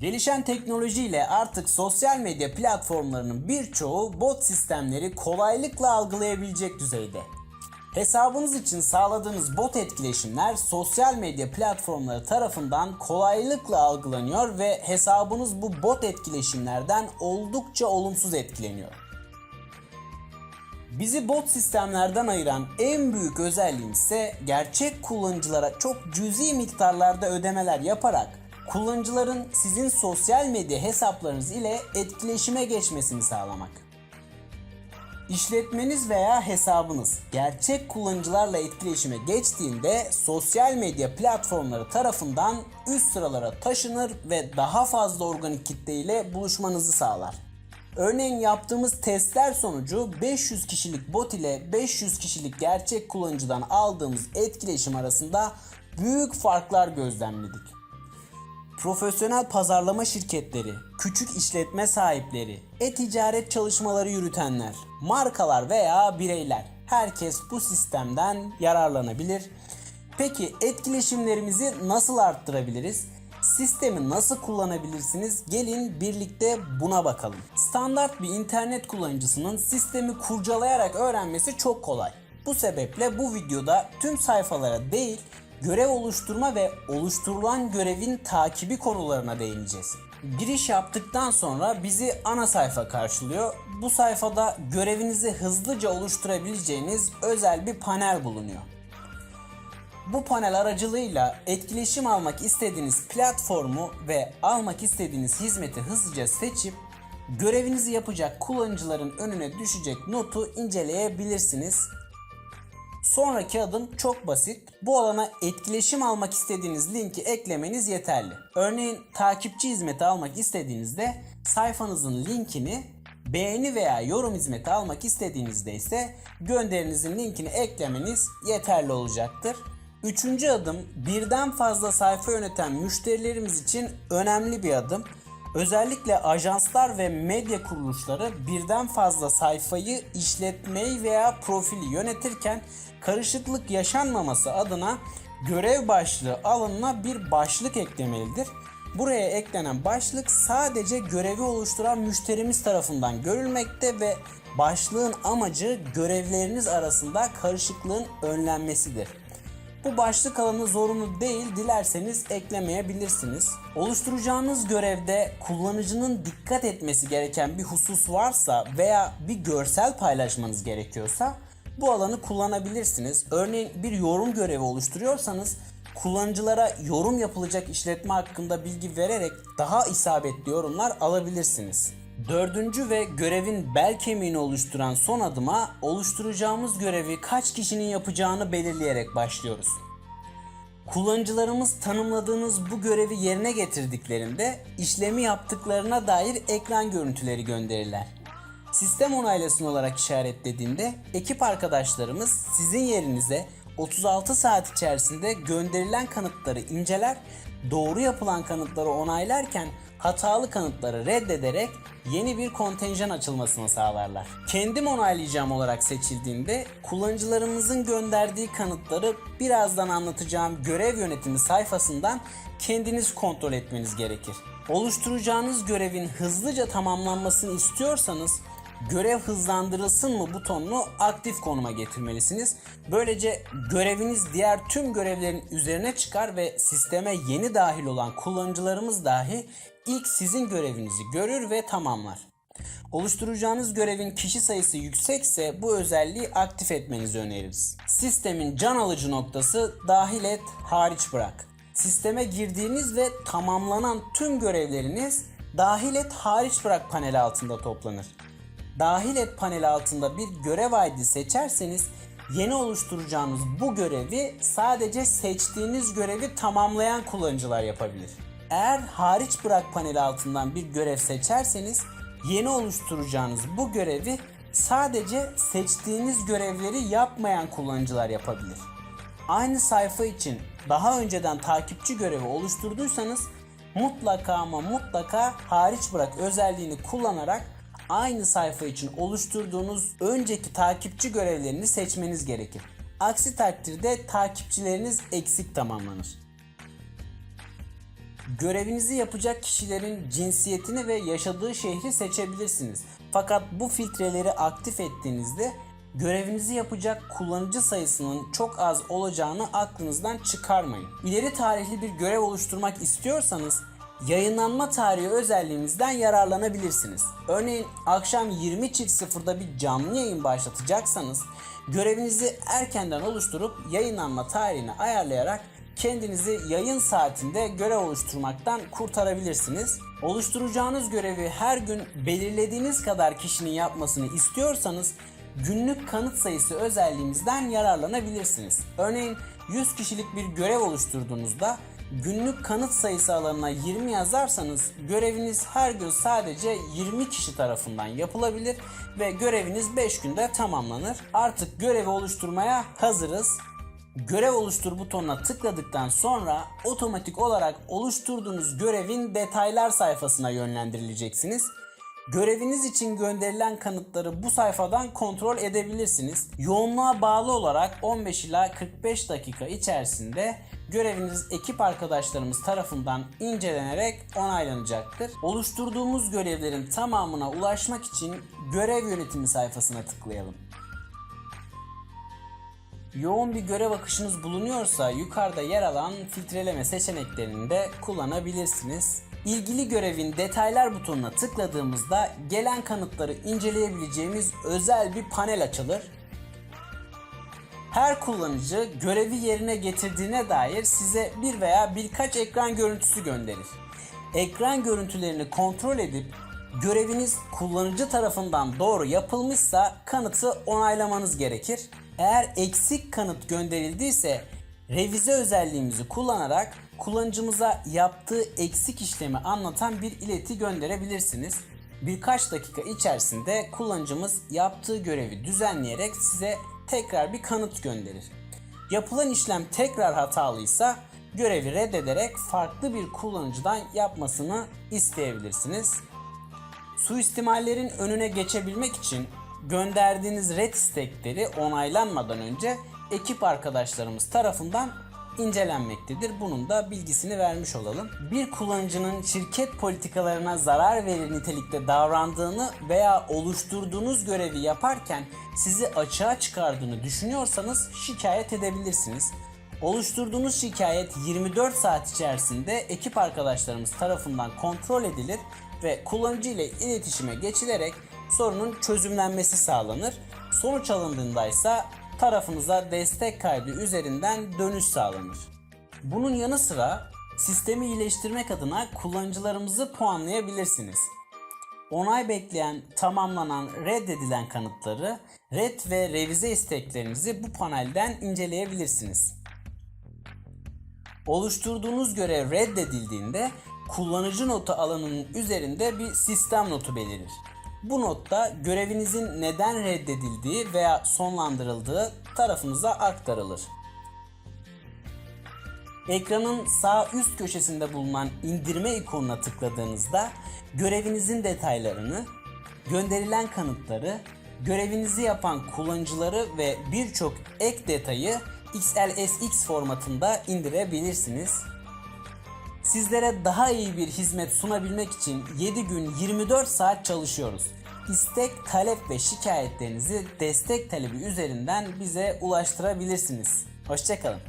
Gelişen teknolojiyle artık sosyal medya platformlarının birçoğu bot sistemleri kolaylıkla algılayabilecek düzeyde. Hesabınız için sağladığınız bot etkileşimler sosyal medya platformları tarafından kolaylıkla algılanıyor ve hesabınız bu bot etkileşimlerden oldukça olumsuz etkileniyor. Bizi bot sistemlerden ayıran en büyük özelliğimiz ise gerçek kullanıcılara çok cüzi miktarlarda ödemeler yaparak kullanıcıların sizin sosyal medya hesaplarınız ile etkileşime geçmesini sağlamak. İşletmeniz veya hesabınız gerçek kullanıcılarla etkileşime geçtiğinde sosyal medya platformları tarafından üst sıralara taşınır ve daha fazla organik kitle ile buluşmanızı sağlar. Örneğin yaptığımız testler sonucu 500 kişilik bot ile 500 kişilik gerçek kullanıcıdan aldığımız etkileşim arasında büyük farklar gözlemledik. Profesyonel pazarlama şirketleri, küçük işletme sahipleri, e-ticaret çalışmaları yürütenler, markalar veya bireyler herkes bu sistemden yararlanabilir. Peki etkileşimlerimizi nasıl arttırabiliriz? Sistemi nasıl kullanabilirsiniz? Gelin birlikte buna bakalım. Standart bir internet kullanıcısının sistemi kurcalayarak öğrenmesi çok kolay. Bu sebeple bu videoda tüm sayfalara değil, görev oluşturma ve oluşturulan görevin takibi konularına değineceğiz. Giriş yaptıktan sonra bizi ana sayfa karşılıyor. Bu sayfada görevinizi hızlıca oluşturabileceğiniz özel bir panel bulunuyor. Bu panel aracılığıyla etkileşim almak istediğiniz platformu ve almak istediğiniz hizmeti hızlıca seçip görevinizi yapacak kullanıcıların önüne düşecek notu inceleyebilirsiniz. Sonraki adım çok basit. Bu alana etkileşim almak istediğiniz linki eklemeniz yeterli. Örneğin takipçi hizmeti almak istediğinizde sayfanızın linkini beğeni veya yorum hizmeti almak istediğinizde ise gönderinizin linkini eklemeniz yeterli olacaktır. Üçüncü adım birden fazla sayfa yöneten müşterilerimiz için önemli bir adım. Özellikle ajanslar ve medya kuruluşları birden fazla sayfayı işletmeyi veya profili yönetirken karışıklık yaşanmaması adına görev başlığı alanına bir başlık eklemelidir. Buraya eklenen başlık sadece görevi oluşturan müşterimiz tarafından görülmekte ve başlığın amacı görevleriniz arasında karışıklığın önlenmesidir. Bu başlık alanı zorunlu değil, dilerseniz eklemeyebilirsiniz. Oluşturacağınız görevde kullanıcının dikkat etmesi gereken bir husus varsa veya bir görsel paylaşmanız gerekiyorsa bu alanı kullanabilirsiniz. Örneğin bir yorum görevi oluşturuyorsanız kullanıcılara yorum yapılacak işletme hakkında bilgi vererek daha isabetli yorumlar alabilirsiniz. Dördüncü ve görevin bel kemiğini oluşturan son adıma oluşturacağımız görevi kaç kişinin yapacağını belirleyerek başlıyoruz. Kullanıcılarımız tanımladığınız bu görevi yerine getirdiklerinde işlemi yaptıklarına dair ekran görüntüleri gönderirler. Sistem onaylasın olarak işaretlediğinde ekip arkadaşlarımız sizin yerinize 36 saat içerisinde gönderilen kanıtları inceler, doğru yapılan kanıtları onaylarken hatalı kanıtları reddederek yeni bir kontenjan açılmasını sağlarlar. Kendim onaylayacağım olarak seçildiğinde kullanıcılarımızın gönderdiği kanıtları birazdan anlatacağım görev yönetimi sayfasından kendiniz kontrol etmeniz gerekir. Oluşturacağınız görevin hızlıca tamamlanmasını istiyorsanız görev hızlandırılsın mı butonunu aktif konuma getirmelisiniz. Böylece göreviniz diğer tüm görevlerin üzerine çıkar ve sisteme yeni dahil olan kullanıcılarımız dahi ilk sizin görevinizi görür ve tamamlar. Oluşturacağınız görevin kişi sayısı yüksekse bu özelliği aktif etmenizi öneririz. Sistemin can alıcı noktası dahil et, hariç bırak. Sisteme girdiğiniz ve tamamlanan tüm görevleriniz dahil et, hariç bırak paneli altında toplanır. Dahil et paneli altında bir görev ID seçerseniz yeni oluşturacağınız bu görevi sadece seçtiğiniz görevi tamamlayan kullanıcılar yapabilir. Eğer hariç bırak paneli altından bir görev seçerseniz yeni oluşturacağınız bu görevi sadece seçtiğiniz görevleri yapmayan kullanıcılar yapabilir. Aynı sayfa için daha önceden takipçi görevi oluşturduysanız mutlaka ama mutlaka hariç bırak özelliğini kullanarak aynı sayfa için oluşturduğunuz önceki takipçi görevlerini seçmeniz gerekir. Aksi takdirde takipçileriniz eksik tamamlanır. Görevinizi yapacak kişilerin cinsiyetini ve yaşadığı şehri seçebilirsiniz. Fakat bu filtreleri aktif ettiğinizde görevinizi yapacak kullanıcı sayısının çok az olacağını aklınızdan çıkarmayın. İleri tarihli bir görev oluşturmak istiyorsanız yayınlanma tarihi özelliğimizden yararlanabilirsiniz. Örneğin akşam 20.00'da bir canlı yayın başlatacaksanız görevinizi erkenden oluşturup yayınlanma tarihini ayarlayarak kendinizi yayın saatinde görev oluşturmaktan kurtarabilirsiniz. Oluşturacağınız görevi her gün belirlediğiniz kadar kişinin yapmasını istiyorsanız günlük kanıt sayısı özelliğimizden yararlanabilirsiniz. Örneğin 100 kişilik bir görev oluşturduğunuzda günlük kanıt sayısı alanına 20 yazarsanız göreviniz her gün sadece 20 kişi tarafından yapılabilir ve göreviniz 5 günde tamamlanır. Artık görevi oluşturmaya hazırız. Görev oluştur butonuna tıkladıktan sonra otomatik olarak oluşturduğunuz görevin detaylar sayfasına yönlendirileceksiniz. Göreviniz için gönderilen kanıtları bu sayfadan kontrol edebilirsiniz. Yoğunluğa bağlı olarak 15 ila 45 dakika içerisinde göreviniz ekip arkadaşlarımız tarafından incelenerek onaylanacaktır. Oluşturduğumuz görevlerin tamamına ulaşmak için görev yönetimi sayfasına tıklayalım. Yoğun bir görev akışınız bulunuyorsa yukarıda yer alan filtreleme seçeneklerini de kullanabilirsiniz. İlgili görevin detaylar butonuna tıkladığımızda gelen kanıtları inceleyebileceğimiz özel bir panel açılır. Her kullanıcı görevi yerine getirdiğine dair size bir veya birkaç ekran görüntüsü gönderir. Ekran görüntülerini kontrol edip göreviniz kullanıcı tarafından doğru yapılmışsa kanıtı onaylamanız gerekir. Eğer eksik kanıt gönderildiyse revize özelliğimizi kullanarak kullanıcımıza yaptığı eksik işlemi anlatan bir ileti gönderebilirsiniz. Birkaç dakika içerisinde kullanıcımız yaptığı görevi düzenleyerek size tekrar bir kanıt gönderir. Yapılan işlem tekrar hatalıysa görevi reddederek farklı bir kullanıcıdan yapmasını isteyebilirsiniz. Suistimallerin önüne geçebilmek için gönderdiğiniz red istekleri onaylanmadan önce ekip arkadaşlarımız tarafından incelenmektedir. Bunun da bilgisini vermiş olalım. Bir kullanıcının şirket politikalarına zarar verir nitelikte davrandığını veya oluşturduğunuz görevi yaparken sizi açığa çıkardığını düşünüyorsanız şikayet edebilirsiniz. Oluşturduğunuz şikayet 24 saat içerisinde ekip arkadaşlarımız tarafından kontrol edilir ve kullanıcı ile iletişime geçilerek sorunun çözümlenmesi sağlanır. Sonuç alındığında ise tarafınıza destek kaydı üzerinden dönüş sağlanır. Bunun yanı sıra sistemi iyileştirmek adına kullanıcılarımızı puanlayabilirsiniz. Onay bekleyen, tamamlanan, reddedilen kanıtları, red ve revize isteklerinizi bu panelden inceleyebilirsiniz. Oluşturduğunuz görev reddedildiğinde kullanıcı notu alanının üzerinde bir sistem notu belirir. Bu notta görevinizin neden reddedildiği veya sonlandırıldığı tarafınıza aktarılır. Ekranın sağ üst köşesinde bulunan indirme ikonuna tıkladığınızda görevinizin detaylarını, gönderilen kanıtları, görevinizi yapan kullanıcıları ve birçok ek detayı XLSX formatında indirebilirsiniz. Sizlere daha iyi bir hizmet sunabilmek için 7 gün 24 saat çalışıyoruz. İstek, talep ve şikayetlerinizi destek talebi üzerinden bize ulaştırabilirsiniz. Hoşçakalın.